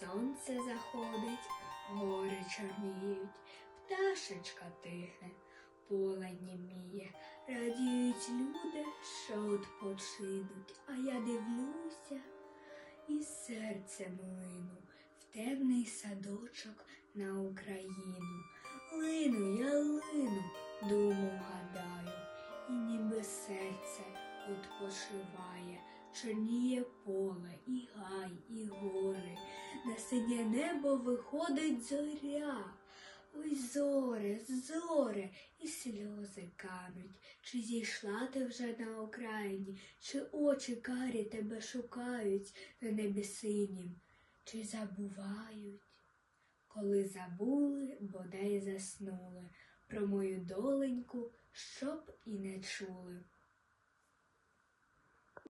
сонце заходить, гори чорніють, пташечка тихне, поле німіє, радіють люди, що відпочинуть, а я дивлюся і серцем лину в темний садочок на Україну. Лину, я лину, думу гадаю, і ніби серце відпочиває, чорніє поле, синє небо виходить зоря. Ой, зоре, зоре, і сльози кануть. Чи зійшла ти вже на окраїні, чи очі карі тебе шукають на небі синім, чи забувають? Коли забули, бодай заснули, про мою доленьку, щоб і не чули.